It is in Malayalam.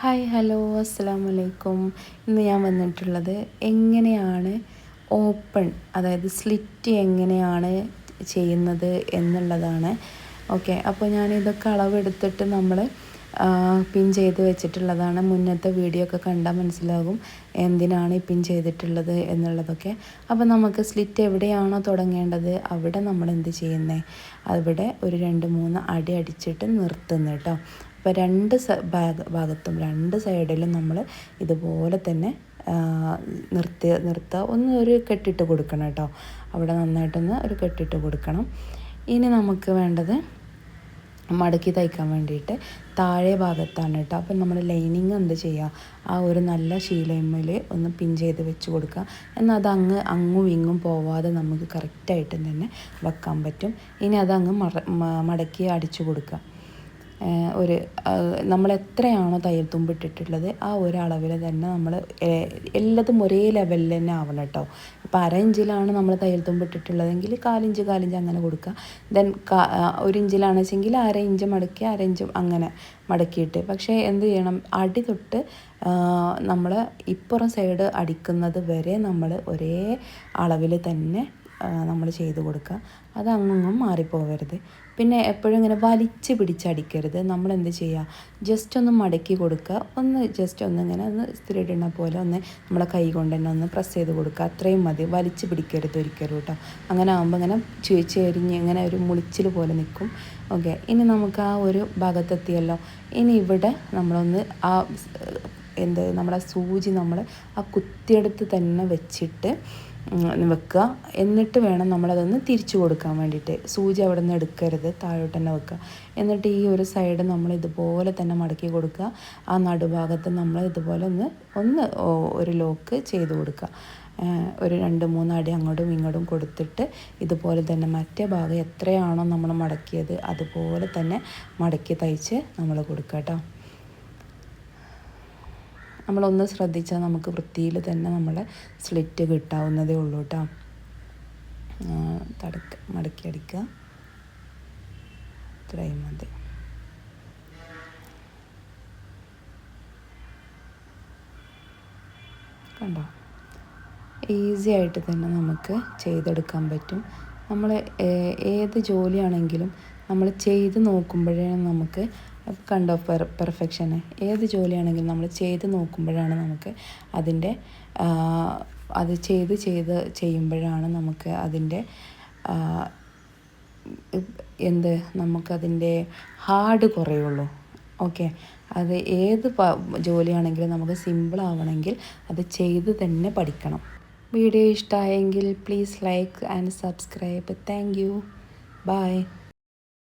ഹായ് ഹലോ അസ്സാം വലൈക്കും ഇന്ന് ഞാൻ വന്നിട്ടുള്ളത് എങ്ങനെയാണ് ഓപ്പൺ അതായത് സ്ലിറ്റ് എങ്ങനെയാണ് ചെയ്യുന്നത് എന്നുള്ളതാണ്. ഓക്കെ അപ്പോൾ ഞാൻ ഇതൊക്കെ അളവെടുത്തിട്ട് നമ്മൾ പിൻ ചെയ്ത് വെച്ചിട്ടുള്ളതാണ്. മുന്നത്തെ വീഡിയോ ഒക്കെ കണ്ടാൽ മനസ്സിലാകും എന്തിനാണ് പിൻ ചെയ്തിട്ടുള്ളത് എന്നുള്ളതൊക്കെ. അപ്പോൾ നമുക്ക് സ്ലിറ്റ് എവിടെയാണോ തുടങ്ങേണ്ടത് അവിടെ നമ്മൾ എന്ത് ചെയ്യുന്നത് അവിടെ ഒരു രണ്ട് മൂന്ന് അടി അടിച്ചിട്ട് നിർത്തുന്നു കേട്ടോ. അപ്പോൾ രണ്ട് ഭാഗത്തും രണ്ട് സൈഡിലും നമ്മൾ ഇതുപോലെ തന്നെ നിർത്തി നിർത്തുക ഒന്ന് ഒരു കെട്ടിട്ട് കൊടുക്കണം കേട്ടോ. അവിടെ നന്നായിട്ടൊന്ന് ഒരു കെട്ടിട്ട് കൊടുക്കണം. ഇനി നമുക്ക് വേണ്ടത് മടക്കി തയ്ക്കാൻ വേണ്ടിയിട്ട് താഴെ ഭാഗത്താണ് കേട്ടോ. അപ്പം നമ്മൾ ലൈനിങ് എന്ത് ചെയ്യുക ആ ഒരു നല്ല ശീലമ്മയിൽ ഒന്ന് പിൻ ചെയ്ത് വെച്ച് കൊടുക്കുക. എന്നാൽ അത് അങ്ങ് അങ്ങും ഇങ്ങും പോവാതെ നമുക്ക് കറക്റ്റായിട്ടും തന്നെ വെക്കാൻ പറ്റും. ഇനി അതങ്ങ് മടക്കി അടിച്ചു കൊടുക്കുക. ഒരു നമ്മൾ എത്രയാണോ തയ്യൽ തുമ്പിട്ടിട്ടുള്ളത് ആ ഒരു അളവിൽ തന്നെ നമ്മൾ എല്ലാതും ഒരേ ലെവലിൽ തന്നെ ആവണം കേട്ടോ. ഇപ്പോൾ അര ഇഞ്ചിലാണ് നമ്മൾ തയ്യൽ തുമ്പിട്ടിട്ടുള്ളതെങ്കിൽ കാലിഞ്ച് കാലിഞ്ച് അങ്ങനെ കൊടുക്കുക. ദെൻ ഒരു ഇഞ്ചിലാണ് വെച്ചെങ്കിൽ അര ഇഞ്ച് മടക്കി അര ഇഞ്ച് അങ്ങനെ മടക്കിയിട്ട്. പക്ഷേ എന്ത് ചെയ്യണം? അടി തൊട്ട് നമ്മൾ ഇപ്പുറം സൈഡ് അടിക്കുന്നത് വരെ നമ്മൾ ഒരേ അളവിൽ തന്നെ നമ്മൾ ചെയ്ത് കൊടുക്കുക അത് അങ്ങും മാറിപ്പോവരുത്. പിന്നെ എപ്പോഴും ഇങ്ങനെ വലിച്ച് പിടിച്ചടിക്കരുത് നമ്മൾ എന്ത് ചെയ്യുക ജസ്റ്റ് ഒന്ന് മടക്കി കൊടുക്കുക ഒന്ന് ജസ്റ്റ് ഒന്ന് ഇങ്ങനെ ഒന്ന് സ്ത്രീടണ പോലെ ഒന്ന് നമ്മളെ കൈ കൊണ്ട് തന്നെ ഒന്ന് പ്രസ് ചെയ്ത് കൊടുക്കുക അത്രയും മതി. വലിച്ച് പിടിക്കരുത് ഒരിക്കലും കേട്ടോ അങ്ങനെ ആകുമ്പോൾ ഇങ്ങനെ ചേരിഞ്ഞ് ഇങ്ങനെ ഒരു മുളിച്ചിൽ പോലെ നിൽക്കും ഓക്കെ ഇനി നമുക്ക് ആ ഒരു ഭാഗത്തെത്തിയല്ലോ. ഇനി ഇവിടെ നമ്മളൊന്ന് ആ എന്ത് നമ്മളെ സൂചി നമ്മൾ ആ കുത്തിയെടുത്ത് തന്നെ വെച്ചിട്ട് വെക്കുക. എന്നിട്ട് വേണം നമ്മളതൊന്ന് തിരിച്ചു കൊടുക്കാൻ വേണ്ടിയിട്ട്. സൂചി അവിടെ നിന്ന് എടുക്കരുത് താഴോട്ട് തന്നെ വെക്കുക. എന്നിട്ട് ഈ ഒരു സൈഡ് നമ്മൾ ഇതുപോലെ തന്നെ മടക്കി കൊടുക്കുക. ആ നടുഭാഗത്ത് നമ്മൾ ഇതുപോലെ ഒന്ന് ഒന്ന് ഒരു ലോക്ക് ചെയ്ത് കൊടുക്കുക. ഒരു രണ്ട് മൂന്ന് അടി അങ്ങോട്ടും ഇങ്ങോട്ടും കൊടുത്തിട്ട് ഇതുപോലെ തന്നെ മറ്റേ ഭാഗം എത്രയാണോ നമ്മൾ മടക്കിയത് അതുപോലെ തന്നെ മടക്കി തയ്ച്ച് നമ്മൾ കൊടുക്കുക കേട്ടോ. നമ്മളൊന്ന് ശ്രദ്ധിച്ചാൽ നമുക്ക് വൃത്തിയിൽ തന്നെ നമ്മളെ സ്ലിറ്റ് കിട്ടാവുന്നതേ ഉള്ളൂ കേട്ടോ തടക്ക മടക്കി അടിക്കുക. ഇത്രയും മതി. കണ്ടോ? ഈസി ആയിട്ട് തന്നെ നമുക്ക് ചെയ്തെടുക്കാൻ പറ്റും. നമ്മൾ ഏത് ജോലിയാണെങ്കിലും നമ്മൾ ചെയ്ത് നോക്കുമ്പോഴാണ് നമുക്ക് കണ്ടോ പെർ പെർഫെക്ഷന് ഏത് ജോലിയാണെങ്കിലും നമ്മൾ ചെയ്ത് നോക്കുമ്പോഴാണ് നമുക്ക് അതിന്റെ അത് ചെയ്ത് ചെയ്ത് ചെയ്യുമ്പോഴാണ് നമുക്ക് അതിന്റെ എന്ത് നമുക്കതിന്റെ ഹാർഡ് കുറയുള്ളൂ. ഓക്കെ അത് ഏത് ജോലിയാണെങ്കിലും നമുക്ക് സിമ്പിൾ ആവണമെങ്കിൽ അത് ചെയ്ത് തന്നെ പഠിക്കണം. വീഡിയോ ഇഷ്ടമായെങ്കിൽ please like and subscribe thank you bye